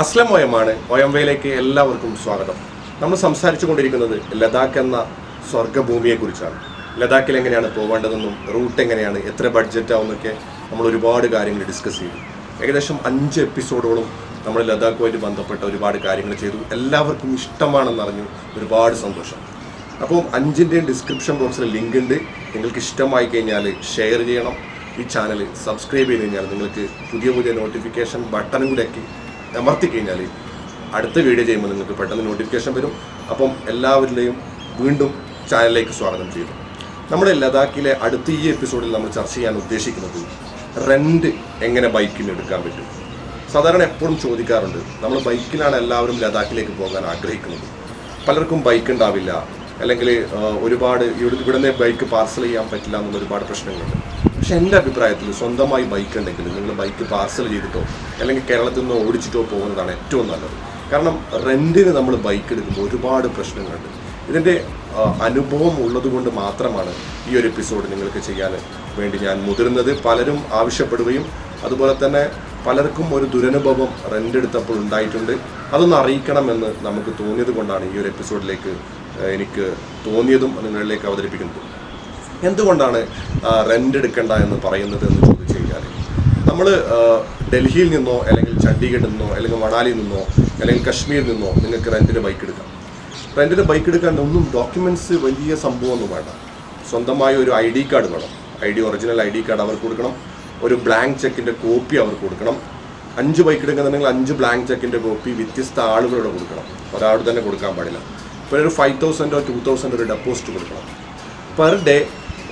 അസ്ലം ഒയമാണ് ഒയംവയിലേക്ക് എല്ലാവർക്കും സ്വാഗതം. നമ്മൾ സംസാരിച്ചു കൊണ്ടിരിക്കുന്നത് ലഡാക്ക് എന്ന സ്വർഗഭൂമിയെക്കുറിച്ചാണ്. ലഡാക്കിൽ എങ്ങനെയാണ് പോകേണ്ടതെന്നും റൂട്ട് എങ്ങനെയാണ് എത്ര ബഡ്ജറ്റ് ആവുമെന്നൊക്കെ നമ്മൾ ഒരുപാട് കാര്യങ്ങൾ ഡിസ്കസ് ചെയ്തു. ഏകദേശം അഞ്ച് എപ്പിസോഡോളം നമ്മൾ ലഡാക്കുമായിട്ട് ബന്ധപ്പെട്ട ഒരുപാട് കാര്യങ്ങൾ ചെയ്തു. എല്ലാവർക്കും ഇഷ്ടമാണെന്ന് അറിഞ്ഞു ഒരുപാട് സന്തോഷം. അപ്പോൾ അഞ്ചിന്റെയും ഡിസ്ക്രിപ്ഷൻ ബോക്സിൽ ലിങ്ക് ഉണ്ട്. നിങ്ങൾക്ക് ഇഷ്ടമായി കഴിഞ്ഞാൽ ഷെയർ ചെയ്യണം. ഈ ചാനൽ സബ്സ്ക്രൈബ് ചെയ്ത് കഴിഞ്ഞാൽ നിങ്ങൾക്ക് പുതിയ പുതിയ നോട്ടിഫിക്കേഷൻ ബട്ടണും കൂടെ അമർത്തി കഴിഞ്ഞാൽ അടുത്ത വീഡിയോ ചെയ്യുമ്പോൾ നിങ്ങൾക്ക് പെട്ടെന്ന് നോട്ടിഫിക്കേഷൻ വരും. അപ്പം എല്ലാവരുടെയും വീണ്ടും ചാനലിലേക്ക് സ്വാഗതം ചെയ്യുന്നു. നമ്മുടെ ലഡാക്കിലെ അടുത്ത ഈ എപ്പിസോഡിൽ നമ്മൾ ചർച്ച ചെയ്യാൻ ഉദ്ദേശിക്കുന്നത് റെന്റ് എങ്ങനെ ബൈക്കിന് എടുക്കാൻ പറ്റും? സാധാരണ എപ്പോഴും ചോദിക്കാറുണ്ട് നമ്മൾ ബൈക്കിലാണ് എല്ലാവരും ലഡാക്കിലേക്ക് പോകാൻ ആഗ്രഹിക്കുന്നത്? പലർക്കും ബൈക്ക് ഉണ്ടാവില്ല. അല്ലെങ്കിൽ ഒരുപാട് ഇവിടെ ഇവിടുന്ന് ബൈക്ക് പാർസൽ ചെയ്യാൻ പറ്റില്ല എന്നുള്ള ഒരുപാട് പ്രശ്നങ്ങളുണ്ട്. പക്ഷെ എന്റെ അഭിപ്രായത്തിൽ സ്വന്തമായി ബൈക്ക് ഉണ്ടെങ്കിൽ നിങ്ങൾ ബൈക്ക് പാർസൽ ചെയ്തിട്ടോ അല്ലെങ്കിൽ കേരളത്തിൽ നിന്ന് ഓടിച്ചിട്ടോ പോകുന്നതാണ് ഏറ്റവും നല്ലത്. കാരണം റെന്റിന് നമ്മൾ ബൈക്ക് എടുക്കുമ്പോൾ ഒരുപാട് പ്രശ്നങ്ങളുണ്ട്. ഇതിന്റെ അനുഭവം ഉള്ളതുകൊണ്ട് മാത്രമാണ് ഈ ഒരു എപ്പിസോഡ് നിങ്ങൾക്ക് ചെയ്യാൻ വേണ്ടി ഞാൻ മുതിർന്നത്. പലരും ആവശ്യപ്പെടുകയും അതുപോലെ തന്നെ പലർക്കും ഒരു ദുരനുഭവം റെന്റ് എടുത്തപ്പോൾ ഉണ്ടായിട്ടുണ്ട്. അതൊന്ന് അറിയിക്കണമെന്ന് നമുക്ക് തോന്നിയത് കൊണ്ടാണ് ഈ ഒരു എപ്പിസോഡിലേക്ക് എനിക്ക് തോന്നിയതും നിങ്ങളിലേക്ക് അവതരിപ്പിക്കുന്നത്. എന്തുകൊണ്ടാണ് റെന്റ് എടുക്കേണ്ട എന്ന് പറയുന്നത് എന്ന് ചോദിച്ചു കഴിഞ്ഞാൽ നമ്മൾ ഡൽഹിയിൽ നിന്നോ അല്ലെങ്കിൽ ചണ്ഡീഗഡിൽ നിന്നോ അല്ലെങ്കിൽ മണാലിയിൽ നിന്നോ അല്ലെങ്കിൽ കശ്മീരിൽ നിന്നോ നിങ്ങൾക്ക് റെന്റിന് ബൈക്ക് എടുക്കാം. റെന്റിന് ബൈക്ക് എടുക്കാൻ ഒന്നും ഡോക്യുമെന്റ്സ് വലിയ സംഭവമൊന്നും വേണ്ട. സ്വന്തമായ ഒരു ഐ ഡി കാർഡ് വേണം. I D original I D card അവർക്ക് കൊടുക്കണം. ഒരു ബ്ലാങ്ക് ചെക്കിന്റെ കോപ്പി അവർക്ക് കൊടുക്കണം. അഞ്ച് ബൈക്ക് എടുക്കുന്നുണ്ടെങ്കിൽ അഞ്ച് ബ്ലാങ്ക് ചെക്കിന്റെ കോപ്പി വ്യത്യസ്ത ആളുകളുടെ കൊടുക്കണം. ഒരാൾ തന്നെ കൊടുക്കാൻ പാടില്ല. ഇപ്പോൾ ഒരു ഫൈവ് തൗസൻഡോ ടു തൗസൻഡോ ഒരു ഡെപ്പോസിറ്റ് കൊടുക്കണം. പെർ ഡേ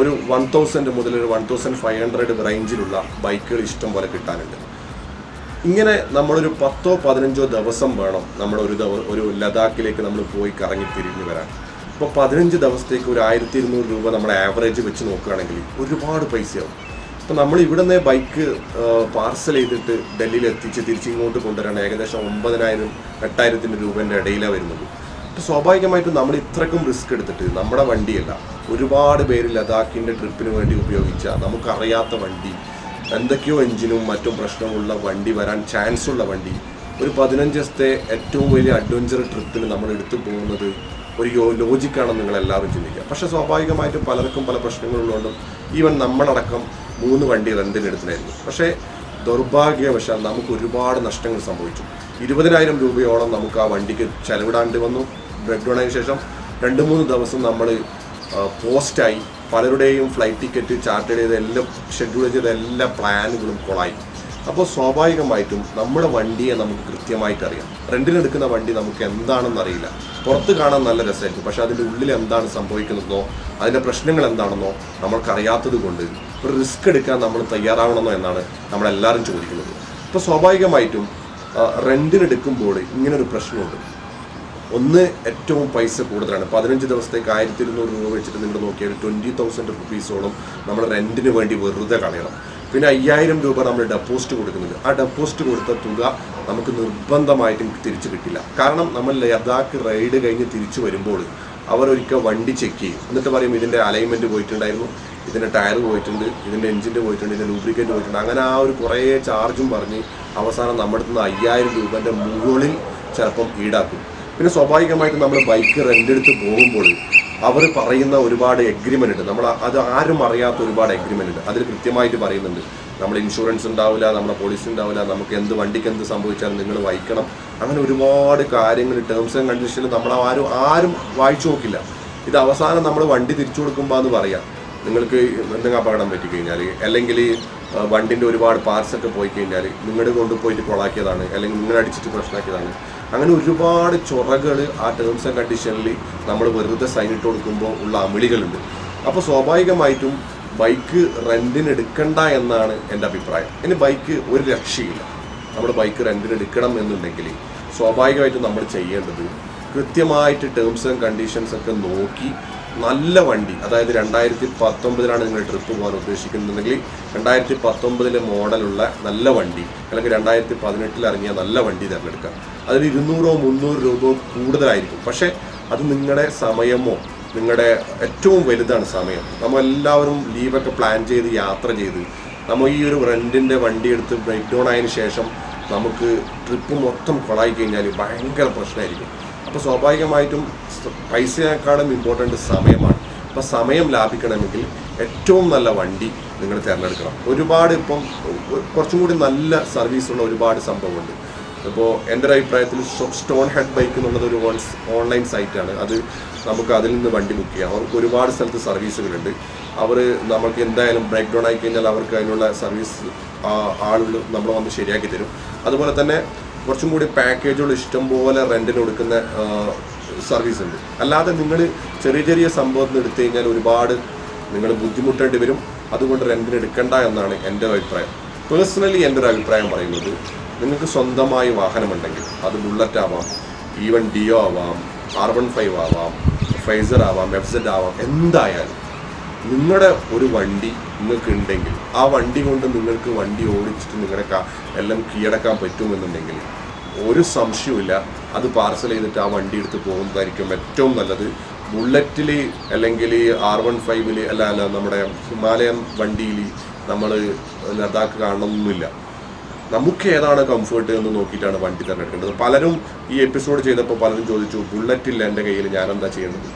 ഒരു വൺ തൗസൻഡ് മുതൽ ഒരു വൺ തൗസൻഡ് ഫൈവ് ഹൺഡ്രഡ് റേഞ്ചിലുള്ള ബൈക്കുകൾ ഇഷ്ടം പോലെ കിട്ടാനുണ്ട്. ഇങ്ങനെ നമ്മളൊരു പത്തോ പതിനഞ്ചോ ദിവസം വേണം നമ്മൾ ഒരു ഒരു ലഡാക്കിലേക്ക് നമ്മൾ പോയി കറങ്ങി തിരിഞ്ഞു വരാൻ. ഇപ്പോൾ പതിനഞ്ച് ദിവസത്തേക്ക് ഒരു ആയിരത്തി ഇരുന്നൂറ് രൂപ നമ്മുടെ ആവറേജ് വെച്ച് നോക്കുകയാണെങ്കിൽ ഒരുപാട് പൈസയാവും. അപ്പോൾ നമ്മൾ ഇവിടെ നിന്ന് ബൈക്ക് പാർസൽ ചെയ്തിട്ട് ഡൽഹിയിൽ എത്തിച്ച് തിരിച്ചിങ്ങോട്ട് കൊണ്ടുവരാൻ ഏകദേശം ഒമ്പതിനായിരം എട്ടായിരത്തിന്റെ രൂപേന്റെ ഇടയിലാണ് വരുന്നത്. സ്വാഭാവികമായിട്ടും നമ്മൾ ഇത്രക്കും റിസ്ക് എടുത്തിട്ട് നമ്മുടെ വണ്ടിയല്ല ഒരുപാട് പേര് ലഡാക്കിന്റെ ട്രിപ്പിന് വേണ്ടി ഉപയോഗിച്ച നമുക്കറിയാത്ത വണ്ടി എന്തൊക്കെയോ എഞ്ചിനും മറ്റും പ്രശ്നമുള്ള വണ്ടി വരാൻ ചാൻസ് ഉള്ള വണ്ടി ഒരു പതിനഞ്ച് ദിവസത്തെ ഏറ്റവും വലിയ അഡ്വഞ്ചർ ട്രിപ്പിന് നമ്മൾ എടുത്തു പോകുന്നത് ഒരു യോ ലോജിക്കാണെന്ന് നിങ്ങൾ എല്ലാവരും ചിന്തിക്കുക. പക്ഷേ സ്വാഭാവികമായിട്ടും പലർക്കും പല പ്രശ്നങ്ങളുള്ളതുകൊണ്ടും ഈവൻ നമ്മളടക്കം മൂന്ന് വണ്ടി റെന്റിന് എടുത്തിട്ടായിരുന്നു പക്ഷേ ദൗർഭാഗ്യവശാൽ നമുക്ക് ഒരുപാട് നഷ്ടങ്ങൾ സംഭവിച്ചു. ഇരുപതിനായിരം രൂപയോളം നമുക്ക് ആ വണ്ടിക്ക് ചെലവിടാണ്ട് വന്നു. ബ്രേക്ക് ശേഷം രണ്ട് മൂന്ന് ദിവസം നമ്മൾ പോസ്റ്റായി. പലരുടെയും ഫ്ലൈറ്റ് ടിക്കറ്റ് ചാർട്ടർ ചെയ്ത എല്ലാം ഷെഡ്യൂൾ ചെയ്ത എല്ലാ പ്ലാനുകളും കൊളായി. അപ്പോൾ സ്വാഭാവികമായിട്ടും നമ്മുടെ വണ്ടിയെ നമുക്ക് കൃത്യമായിട്ട് അറിയാം. റെന്റിനെടുക്കുന്ന വണ്ടി നമുക്ക് എന്താണെന്ന് അറിയില്ല. പുറത്ത് കാണാൻ നല്ല രസമായിരിക്കും. പക്ഷേ അതിന്റെ ഉള്ളിൽ എന്താണ് സംഭവിക്കുന്നതെന്നോ അതിന്റെ പ്രശ്നങ്ങൾ എന്താണെന്നോ നമ്മൾക്കറിയാത്തത് കൊണ്ട് ഒരു റിസ്ക് എടുക്കാൻ നമ്മൾ തയ്യാറാവണമെന്നോ എന്നാണ് നമ്മളെല്ലാവരും ചോദിക്കുന്നത്. അപ്പോൾ സ്വാഭാവികമായിട്ടും റെന്റിനെടുക്കുമ്പോൾ ഇങ്ങനൊരു പ്രശ്നമുണ്ട്. ഒന്ന് ഏറ്റവും പൈസ കൂടുതലാണ്. പതിനഞ്ച് ദിവസത്തേക്ക് ആയിരത്തി ഇരുന്നൂറ് രൂപ വെച്ചിട്ട് നിങ്ങൾ നോക്കിയാൽ ട്വന്റി തൗസൻഡ് റുപ്പീസോളം നമ്മൾ റെന്റിന് വേണ്ടി വെറുതെ കളയണം. പിന്നെ അയ്യായിരം രൂപ നമ്മൾ ഡെപ്പോസിറ്റ് കൊടുക്കുന്നുണ്ട്. ആ ഡെപ്പോസിറ്റ് കൊടുത്ത തുക നമുക്ക് നിർബന്ധമായിട്ടും തിരിച്ചു കിട്ടില്ല. കാരണം നമ്മൾ ലഡാക്ക് റൈഡ് കഴിഞ്ഞ് തിരിച്ചു വരുമ്പോൾ അവർ ഒരിക്കൽ വണ്ടി ചെക്ക് ചെയ്യും. എന്നിട്ട് പറയും ഇതിന്റെ അലൈൻമെന്റ് പോയിട്ടുണ്ടായിരുന്നു. ഇതിന്റെ ടയർ പോയിട്ടുണ്ട്. ഇതിന്റെ എഞ്ചിന്റെ പോയിട്ടുണ്ട്. ഇതിന്റെ ലൂബ്രിക്കേറ്റ് പോയിട്ടുണ്ട്. അങ്ങനെ ആ ഒരു കുറേ ചാർജും പറഞ്ഞ് അവസാനം നമ്മുടെ നിന്ന് അയ്യായിരം രൂപേന്റെ മുകളിൽ ചിലപ്പം ഈടാക്കും. പിന്നെ സ്വാഭാവികമായിട്ടും നമ്മൾ ബൈക്ക് റെന്റ് എടുത്ത് പോകുമ്പോൾ അവർ പറയുന്ന ഒരുപാട് എഗ്രിമെന്റ് ഉണ്ട്. നമ്മൾ അത് ആരും അറിയാത്ത ഒരുപാട് എഗ്രിമെന്റ് ഉണ്ട്. അതിൽ കൃത്യമായിട്ട് പറയുന്നുണ്ട്. നമ്മൾ ഇൻഷുറൻസ് ഉണ്ടാവില്ല നമ്മുടെ പോളിസി ഉണ്ടാവില്ല നമുക്ക് എന്ത് വണ്ടിക്ക് എന്ത് സംഭവിച്ചാലും നിങ്ങൾ വഹിക്കണം. അങ്ങനെ ഒരുപാട് കാര്യങ്ങൾ ടേംസ് ആൻഡ് കണ്ടീഷനിൽ നമ്മൾ ആരും ആരും വായിച്ചു നോക്കില്ല. ഇത് അവസാനം നമ്മൾ വണ്ടി തിരിച്ചു കൊടുക്കുമ്പോൾ എന്ന് പറയാം. നിങ്ങൾക്ക് എന്തെങ്കിലും അപകടം പറ്റി കഴിഞ്ഞാൽ അല്ലെങ്കിൽ വണ്ടിന്റെ ഒരുപാട് പാർട്സ് ഒക്കെ പോയി കഴിഞ്ഞാൽ നിങ്ങളുടെ കൊണ്ടുപോയിട്ട് കൊളാക്കിയതാണ് അല്ലെങ്കിൽ നിങ്ങളടിച്ചിട്ട് പ്രശ്നമാക്കിയതാണ് അങ്ങനെ ഒരുപാട് ചൊറകൾ ആ ടേംസ് ആൻഡ് കണ്ടീഷനിൽ നമ്മൾ വെറുതെ സൈൻ ഇട്ട് കൊടുക്കുമ്പോൾ ഉള്ള അമിളികളുണ്ട്. അപ്പോൾ സ്വാഭാവികമായിട്ടും ബൈക്ക് റെന്റിന് എടുക്കണ്ട എന്നാണ് എന്റെ അഭിപ്രായം. ഇനി ബൈക്ക് ഒരു രക്ഷയില്ല. നമ്മൾ ബൈക്ക് റെന്റിന് എടുക്കണം എന്നുണ്ടെങ്കിൽ സ്വാഭാവികമായിട്ടും നമ്മൾ ചെയ്യേണ്ടത് കൃത്യമായിട്ട് ടേംസ് ആൻഡ് കണ്ടീഷൻസ് ഒക്കെ നോക്കി നല്ല വണ്ടി. അതായത് രണ്ടായിരത്തി പത്തൊമ്പതിലാണ് നിങ്ങൾ ട്രിപ്പ് പോകാൻ ഉദ്ദേശിക്കുന്നുണ്ടെങ്കിൽ രണ്ടായിരത്തി പത്തൊമ്പതിലെ മോഡലുള്ള നല്ല വണ്ടി അല്ലെങ്കിൽ രണ്ടായിരത്തി പതിനെട്ടിൽ ഇറങ്ങിയ നല്ല വണ്ടി തിരഞ്ഞെടുക്കുക. അതിൽ ഇരുന്നൂറോ മുന്നൂറ് രൂപയോ കൂടുതലായിരിക്കും. പക്ഷേ അത് നിങ്ങളുടെ സമയമോ നിങ്ങളുടെ ഏറ്റവും വലുതാണ് സമയം. നമ്മൾ എല്ലാവരും ലീവൊക്കെ പ്ലാൻ ചെയ്ത് യാത്ര ചെയ്ത് നമ്മൾ ഈ ഒരു റെന്റിന്റെ വണ്ടി എടുത്ത് ബ്രേക്ക് ഡൗൺ ആയതിനു ശേഷം നമുക്ക് ട്രിപ്പ് മൊത്തം കൊളായി കഴിഞ്ഞാൽ ഭയങ്കര പ്രശ്നമായിരിക്കും. അപ്പോൾ സ്വാഭാവികമായിട്ടും പൈസയേക്കാളും ഇമ്പോർട്ടന്റ് സമയമാണ്. അപ്പോൾ സമയം ലാഭിക്കണമെങ്കിൽ ഏറ്റവും നല്ല വണ്ടി നിങ്ങൾ തിരഞ്ഞെടുക്കണം. ഒരുപാട് ഇപ്പം കുറച്ചും കൂടി നല്ല സർവീസുള്ള ഒരുപാട് സംഭവമുണ്ട്. ഇപ്പോൾ എന്റെ ഒരു അഭിപ്രായത്തിൽ സ്റ്റോൺ ഹെഡ് ബൈക്ക് എന്നുള്ളത് ഒരു ഓൺലൈൻ സൈറ്റാണ് അത് നമുക്ക് അതിൽ നിന്ന് വണ്ടി ബുക്ക് ചെയ്യാം. അവർക്ക് ഒരുപാട് സ്ഥലത്ത് സർവീസുകളുണ്ട് അവർ നമുക്ക് എന്തായാലും ബ്രേക്ക് ഡൗൺ ആയി കഴിഞ്ഞാൽ അവർക്ക് അതിനുള്ള സർവീസ് ആളുകൾ നമ്മൾ വന്ന് ശരിയാക്കി തരും. അതുപോലെ തന്നെ കുറച്ചും കൂടി പാക്കേജുകൾ ഇഷ്ടം പോലെ റെന്റിന് കൊടുക്കുന്ന സർവീസ് ഉണ്ട്. അല്ലാതെ നിങ്ങൾ ചെറിയ ചെറിയ സംഭവത്തിന് എടുത്തു കഴിഞ്ഞാൽ ഒരുപാട് നിങ്ങൾ ബുദ്ധിമുട്ടേണ്ടി വരും. അതുകൊണ്ട് റെന്റിന് എടുക്കണ്ട എന്നാണ് എന്റെ അഭിപ്രായം. പേഴ്സണലി എന്റെ ഒരു അഭിപ്രായം പറയുന്നത് നിങ്ങൾക്ക് സ്വന്തമായി വാഹനമുണ്ടെങ്കിൽ അത് ബുള്ളറ്റ് ആവാം ഈവൻ ഡിയോ ആവാം ആർ വൺ ഫൈവ് ആവാം ഫൈസർ ആവാം എഫ് സെഡ് ആവാം എന്തായാലും നിങ്ങളുടെ ഒരു വണ്ടി നിങ്ങൾക്ക് ഉണ്ടെങ്കിൽ ആ വണ്ടി കൊണ്ട് നിങ്ങൾക്ക് വണ്ടി ഓടിച്ചിട്ട് നിങ്ങളുടെ എല്ലാം കീഴടക്കാൻ പറ്റുമെന്നുണ്ടെങ്കിൽ ഒരു സംശയവുമില്ല. അത് പാർസൽ ചെയ്തിട്ട് ആ വണ്ടി എടുത്ത് പോകുന്നതായിരിക്കും ഏറ്റവും നല്ലത്. ബുള്ളറ്റിൽ അല്ലെങ്കിൽ ആർ വൺ ഫൈവിൽ അല്ല അല്ല നമ്മുടെ ഹിമാലയൻ വണ്ടിയിൽ നമ്മൾ ലഡാക്ക് കാണണമെന്നില്ല നമുക്ക് ഏതാണ് കംഫേർട്ട് എന്ന് നോക്കിയിട്ടാണ് വണ്ടി തിരഞ്ഞെടുക്കേണ്ടത്? പലരും ഈ എപ്പിസോഡ് ചെയ്തപ്പോൾ പലരും ചോദിച്ചു ബുള്ളറ്റില്ല എന്റെ കയ്യിൽ ഞാനെന്താ ചെയ്യേണ്ടത്?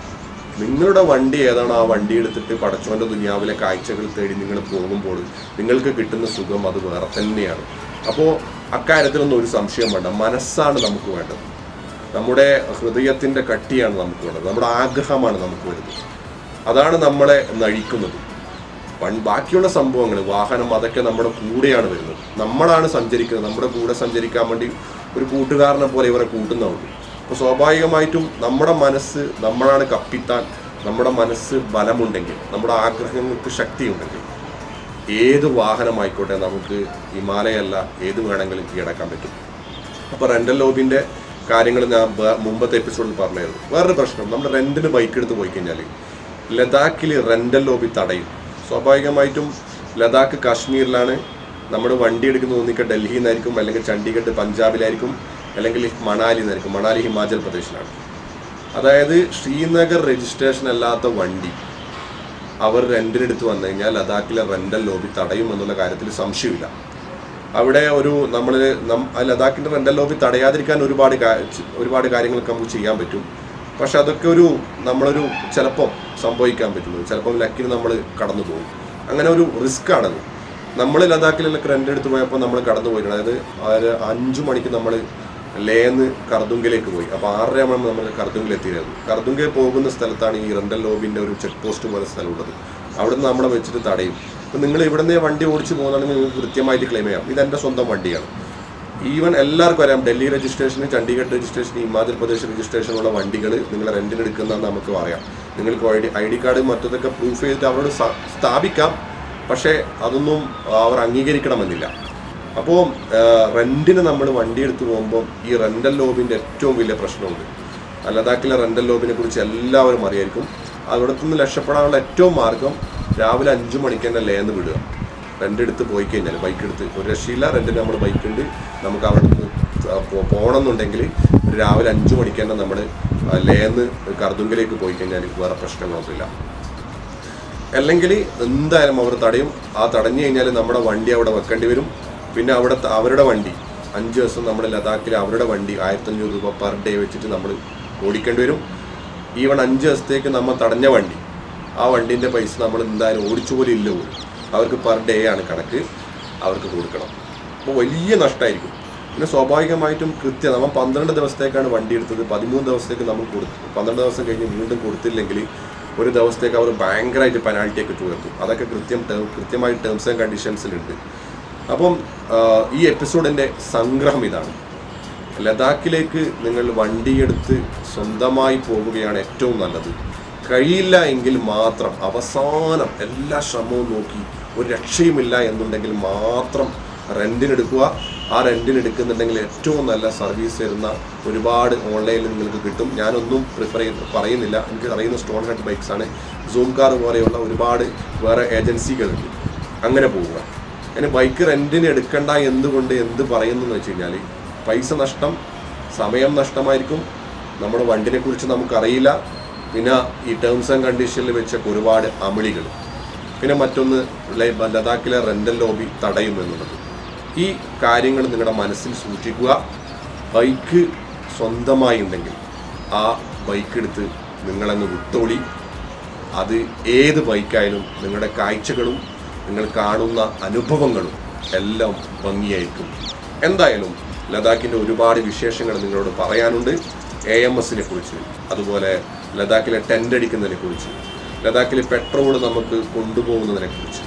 നിങ്ങളുടെ വണ്ടി ഏതാണ്? ആ വണ്ടി എടുത്തിട്ട് പടച്ചോന്റെ ദുനിയാവിലെ കാഴ്ചകൾ തേടി നിങ്ങൾ പോകുമ്പോൾ നിങ്ങൾക്ക് കിട്ടുന്ന സുഖം അത് വേറെ തന്നെയാണ്. അപ്പോൾ അക്കാര്യത്തിലൊന്നും ഒരു സംശയം വേണ്ട. മനസ്സാണ് നമുക്ക് വേണ്ടത്. നമ്മുടെ ഹൃദയത്തിന്റെ കട്ടിയാണ് നമുക്ക് വേണ്ടത്. നമ്മുടെ ആഗ്രഹമാണ് നമുക്ക് വേണ്ടത്. അതാണ് നമ്മളെ നഴിക്കുന്നത് ബാക്കിയുള്ള സംഭവങ്ങൾ വാഹനം അതൊക്കെ നമ്മുടെ കൂടെയാണ് വരുന്നത്. നമ്മളാണ് സഞ്ചരിക്കുന്നത്. നമ്മുടെ കൂടെ സഞ്ചരിക്കാൻ വേണ്ടി ഒരു കൂട്ടുകാരനെ പോലെ ഇവരെ കൂട്ടുന്നുള്ളൂ അപ്പോൾ സ്വാഭാവികമായിട്ടും നമ്മുടെ മനസ്സ് നമ്മളാണ് കപ്പിത്താൻ നമ്മുടെ മനസ്സ് ബലമുണ്ടെങ്കിൽ നമ്മുടെ ആഗ്രഹങ്ങൾക്ക് ശക്തിയുണ്ടെങ്കിൽ ഏത് വാഹനമായിക്കോട്ടെ നമുക്ക് ഹിമാലയല്ല ഏത് വേണമെങ്കിലും കീഴടക്കാൻ പറ്റും. അപ്പോൾ റെന്റൽ ലോബിന്റെ കാര്യങ്ങൾ ഞാൻ മുമ്പത്തെ എപ്പിസോഡിൽ പറഞ്ഞായിരുന്നു. വേറൊരു പ്രശ്നം നമ്മൾ റെന്റിന് ബൈക്ക് എടുത്ത് പോയി കഴിഞ്ഞാൽ ലഡാക്കിൽ റെന്റൽ ലോബി തടയും. സ്വാഭാവികമായിട്ടും ലഡാക്ക് കാശ്മീരിലാണ് നമ്മൾ വണ്ടി എടുക്കുന്നത്. ഒന്നിക്ക ഡൽഹിയിൽ നിന്നായിരിക്കും അല്ലെങ്കിൽ ചണ്ഡീഗഡ് പഞ്ചാബിലായിരിക്കും. അല്ലെങ്കിൽ മണാലി എന്നായിരിക്കും മണാലി ഹിമാചൽ പ്രദേശിലാണ്. അതായത് ശ്രീനഗർ രജിസ്ട്രേഷൻ അല്ലാത്ത വണ്ടി അവർ റെന്റിനെടുത്ത് വന്നു കഴിഞ്ഞാൽ ലഡാക്കിലെ റെന്റൽ ലോബി തടയും എന്നുള്ള കാര്യത്തിൽ സംശയമില്ല. അവിടെ ഒരു നമ്മൾ ലഡാക്കിന്റെ റെന്റൽ ലോബി തടയാതിരിക്കാൻ ഒരുപാട് ഒരുപാട് കാര്യങ്ങളൊക്കെ നമുക്ക് ചെയ്യാൻ പറ്റും. പക്ഷെ അതൊക്കെ ഒരു നമ്മളൊരു ചിലപ്പം സംഭവിക്കാൻ പറ്റുന്നത്. ചിലപ്പം ലക്കിന് നമ്മൾ കടന്നു പോകും. അങ്ങനെ ഒരു റിസ്ക് ആണത്. നമ്മൾ ലഡാക്കിലൊക്കെ റെന്റ് എടുത്ത് പോയപ്പോൾ നമ്മൾ കടന്നു പോയിട്ടുണ്ട് അതായത് അഞ്ചു മണിക്ക് നമ്മൾ ലേന്ന് കർദുങ്കിലേക്ക് പോയി. അപ്പോൾ ആറര ആകുമ്പോൾ നമ്മൾ കർദുങ്കിൽ എത്തിയിരുന്നു കർദുങ്കിൽ പോകുന്ന സ്ഥലത്താണ് ഈ റെന്റൽ ലോബിന്റെ ഒരു ചെക്ക് പോസ്റ്റ് പോലെ സ്ഥലമുള്ളത്. അവിടെ നിന്ന് നമ്മളെ വെച്ചിട്ട് തടയും. അപ്പോൾ നിങ്ങൾ ഇവിടുന്ന് വണ്ടി ഓടിച്ച് പോകുന്നതാണെങ്കിൽ നിങ്ങൾക്ക് കൃത്യമായിട്ട് ക്ലെയിം ചെയ്യാം. ഇതെന്റെ സ്വന്തം വണ്ടിയാണ്. ഈവൻ എല്ലാവർക്കും അറിയാം ഡൽഹി രജിസ്ട്രേഷൻ ചണ്ഡീഗഡ് രജിസ്ട്രേഷൻ ഹിമാചൽ പ്രദേശ് രജിസ്ട്രേഷനുള്ള വണ്ടികൾ നിങ്ങൾ റെന്റിന് എടുക്കുന്നതെന്ന് നമുക്ക് പറയാം. നിങ്ങൾക്ക് I D I D card മറ്റതൊക്കെ proof ചെയ്തിട്ട് അവരോട് സ്ഥാപിക്കാം. പക്ഷേ അതൊന്നും അവർ അംഗീകരിക്കണമെന്നില്ല. അപ്പോൾ റെന്റിന് നമ്മൾ വണ്ടി എടുത്ത് പോകുമ്പോൾ ഈ റെന്റൽ ലോബിന്റെ ഏറ്റവും വലിയ പ്രശ്നമുണ്ട്. ലഡാക്കിലെ റെന്റൽ ലോബിനെ കുറിച്ച് എല്ലാവരും അറിയായിരിക്കും. അവിടെ നിന്ന് രക്ഷപ്പെടാനുള്ള ഏറ്റവും മാർഗം രാവിലെ അഞ്ച് മണിക്ക് തന്നെ ലേന്ന് വിടുക. റെന്റ് എടുത്ത് പോയി കഴിഞ്ഞാൽ ബൈക്ക് എടുത്ത്. ഒരു രക്ഷയില്ല റെന്റിന് നമ്മൾ ബൈക്ക് ഉണ്ട്. നമുക്ക് അവിടെ നിന്ന് പോകണം എന്നുണ്ടെങ്കിൽ രാവിലെ അഞ്ച് മണിക്ക് തന്നെ നമ്മൾ ലേന്ന് കർദുങ്കിലേക്ക് പോയി കഴിഞ്ഞാൽ വേറെ പ്രശ്നങ്ങളൊന്നുമില്ല. അല്ലെങ്കിൽ എന്തായാലും അവർ തടയും. ആ തടഞ്ഞു കഴിഞ്ഞാൽ നമ്മുടെ വണ്ടി അവിടെ വെക്കേണ്ടി വരും. പിന്നെ അവിടെ അവരുടെ വണ്ടി. അഞ്ച് ദിവസം നമ്മൾ ലഡാക്കിൽ അവരുടെ വണ്ടി ആയിരത്തഞ്ഞൂറ് രൂപ പെർ ഡേ വെച്ചിട്ട് നമ്മൾ ഓടിക്കേണ്ടി വരും. ഈവൺ അഞ്ച് ദിവസത്തേക്ക് നമ്മൾ തടഞ്ഞ വണ്ടി. ആ വണ്ടീന്റെ പൈസ നമ്മൾ എന്തായാലും ഓടിച്ചു പോലും ഇല്ല പോലും. അവർക്ക് പെർ ഡേ ആണ് കണക്ക് അവർക്ക് കൊടുക്കണം. അപ്പോൾ വലിയ നഷ്ടമായിരിക്കും പിന്നെ സ്വാഭാവികമായിട്ടും കൃത്യം നമ്മൾ പന്ത്രണ്ട് ദിവസത്തേക്കാണ് വണ്ടി എടുത്തത്. പതിമൂന്ന് ദിവസത്തേക്ക് നമ്മൾ കൊടുത്തു. പന്ത്രണ്ട് ദിവസം കഴിഞ്ഞ് വീണ്ടും കൊടുത്തില്ലെങ്കിൽ ഒരു ദിവസത്തേക്ക് അവർ ഭയങ്കരമായിട്ട് പെനാൾട്ടിയൊക്കെ ഉയർത്തും അതൊക്കെ കൃത്യം ടേം- കൃത്യമായി ടേംസ് ആൻഡ് കണ്ടീഷൻസിലുണ്ട് അപ്പം ഈ എപ്പിസോഡിന്റെ സംഗ്രഹം ഇതാണ്. ലഡാക്കിലേക്ക് നിങ്ങൾ വണ്ടിയെടുത്ത് സ്വന്തമായി പോകുകയാണ് ഏറ്റവും നല്ലത്. കഴിയില്ല എങ്കിൽ മാത്രം അവസാനം എല്ലാ ശ്രമവും നോക്കി ഒരു രക്ഷയുമില്ല എന്നുണ്ടെങ്കിൽ മാത്രം റെന്റിനെടുക്കുക ആ റെന്റിനെടുക്കുന്നുണ്ടെങ്കിൽ ഏറ്റവും നല്ല സർവീസ് തരുന്ന ഒരുപാട് ഓൺലൈനിൽ നിങ്ങൾക്ക് കിട്ടും. ഞാനൊന്നും പ്രിഫർ ചെയ്ത് പറയുന്നില്ല. എനിക്ക് അറിയുന്ന stone head bikes zoom car പോലെയുള്ള ഒരുപാട് വേറെ ഏജൻസികളുണ്ട്. അങ്ങനെ പോവുക. അതിന് ബൈക്ക് റെന്റിന് എടുക്കണ്ട എന്തുകൊണ്ട് എന്ത് പറയുന്നു എന്ന് വെച്ച് കഴിഞ്ഞാൽ പൈസ നഷ്ടം സമയം നഷ്ടമായിരിക്കും. നമ്മുടെ വണ്ടിനെ കുറിച്ച് നമുക്കറിയില്ല. പിന്നെ ഈ ടേംസ് ആൻഡ് കണ്ടീഷനിൽ വെച്ചൊക്കെ ഒരുപാട് അമിളികൾ പിന്നെ മറ്റൊന്ന് ലഡാക്കിലെ റെന്റൽ ലോബി തടയും എന്നുള്ളത്. ഈ കാര്യങ്ങൾ നിങ്ങളുടെ മനസ്സിൽ സൂക്ഷിക്കുക. ബൈക്ക് സ്വന്തമായി ഉണ്ടെങ്കിൽ ആ ബൈക്ക് എടുത്ത് നിങ്ങളങ്ങ് വിട്ടോളി. അത് ഏത് ബൈക്കായാലും നിങ്ങളുടെ കാഴ്ചകളും നിങ്ങൾ കാണുന്ന അനുഭവങ്ങളും എല്ലാം ഭംഗിയായിരിക്കും. എന്തായാലും ലഡാക്കിന്റെ ഒരുപാട് വിശേഷങ്ങൾ നിങ്ങളോട് പറയാനുണ്ട്. എ എം എസിനെ കുറിച്ച് അതുപോലെ ലഡാക്കിലെ ടെന്റ് അടിക്കുന്നതിനെ കുറിച്ച് ലഡാക്കിലെ പെട്രോൾ നമുക്ക് കൊണ്ടുപോകുന്നതിനെ കുറിച്ച്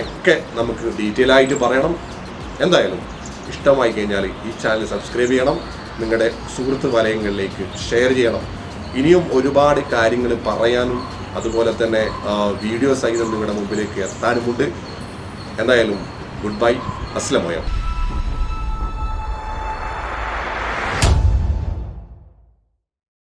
ഒക്കെ നമുക്ക് ഡീറ്റെയിൽ ആയിട്ട് പറയണം. എന്തായാലും ഇഷ്ടമായി കഴിഞ്ഞാൽ ഈ ചാനൽ സബ്സ്ക്രൈബ് ചെയ്യണം. നിങ്ങളുടെ സുഹൃത്ത് വലയങ്ങളിലേക്ക് ഷെയർ ചെയ്യണം. ഇനിയും ഒരുപാട് കാര്യങ്ങൾ പറയാനും അതുപോലെ തന്നെ വീഡിയോ സഹിതം നിങ്ങളുടെ മുമ്പിലേക്ക് എത്താനുമുണ്ട്. എന്തായാലും ഗുഡ് ബൈ അസ്ലമോയം